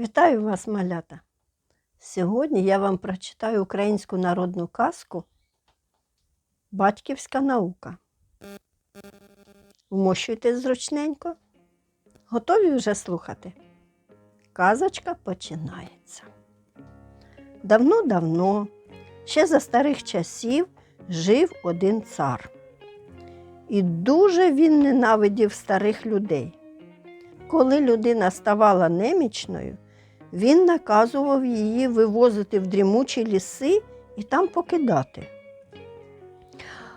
Вітаю вас, малята! Сьогодні я вам прочитаю українську народну казку Батьківська наука. Вмощуйтесь зручненько. Готові вже слухати? Казочка починається. Давно-давно, ще за старих часів, жив один цар. І дуже він ненавидів старих людей. Коли людина ставала немічною, він наказував її вивозити в дрімучі ліси і там покидати.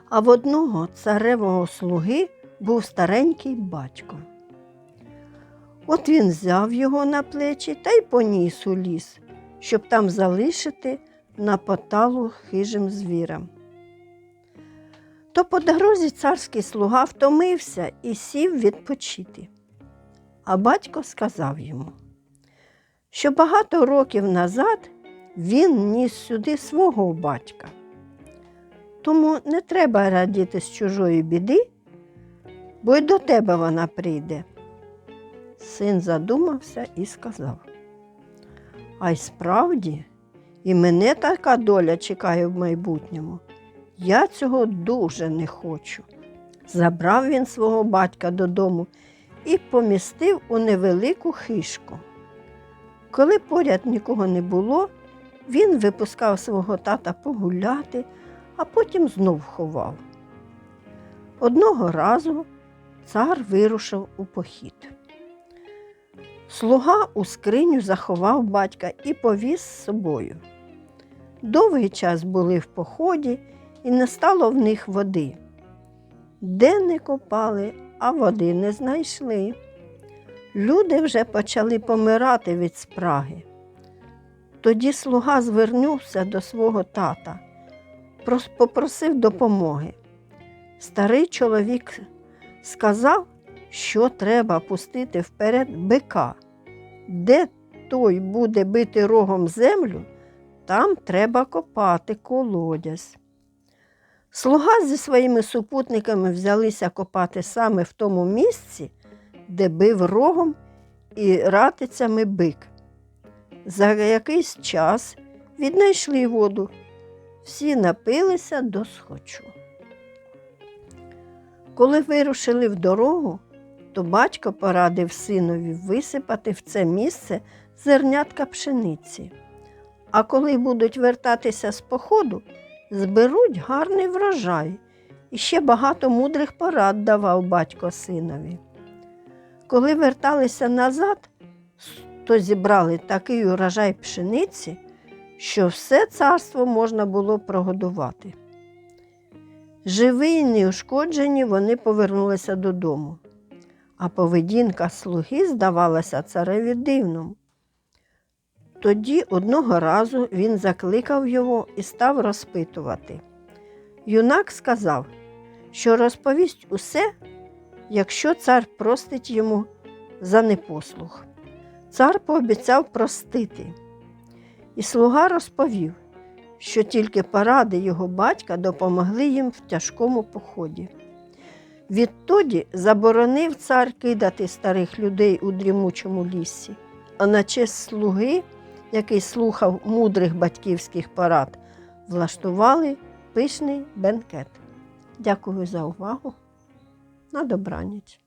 А в одного царевого слуги був старенький батько. От він взяв його на плечі та й поніс у ліс, щоб там залишити на поталу хижим звірам. То по дорозі царський слуга втомився і сів відпочити. А батько сказав йому, що багато років назад він ніс сюди свого батька. Тому не треба радіти з чужої біди, бо й до тебе вона прийде. Син задумався і сказав. А й справді, і мене така доля чекає в майбутньому. Я цього дуже не хочу. Забрав він свого батька додому і помістив у невелику хишку. Коли поряд нікого не було, він випускав свого тата погуляти, а потім знов ховав. Одного разу цар вирушив у похід. Слуга у скриню заховав батька і повіз з собою. Довгий час були в поході, і не стало в них води. Де не копали, а води не знайшли. Люди вже почали помирати від спраги. Тоді слуга звернувся до свого тата, попросив допомоги. Старий чоловік сказав, що треба пустити вперед бика. Де той буде бити рогом землю, там треба копати колодязь. Слуга зі своїми супутниками взялися копати саме в тому місці, де бив рогом і ратицями бик. За якийсь час віднайшли воду, всі напилися до схочу. Коли вирушили в дорогу, то батько порадив синові висипати в це місце зернятка пшениці. А коли будуть вертатися з походу, зберуть гарний врожай. І ще багато мудрих порад давав батько синові. Коли верталися назад, то зібрали такий урожай пшениці, що все царство можна було прогодувати. Живі й неушкоджені вони повернулися додому, а поведінка слуги здавалася цареві дивним. Тоді одного разу він закликав його і став розпитувати. Юнак сказав, що розповість усе, якщо цар простить йому за непослух. Цар пообіцяв простити. І слуга розповів, що тільки поради його батька допомогли їм в тяжкому поході. Відтоді заборонив цар кидати старих людей у дрімучому лісі, а на честь слуги, який слухав мудрих батьківських порад, влаштували пишний бенкет. Дякую за увагу. На добраніч.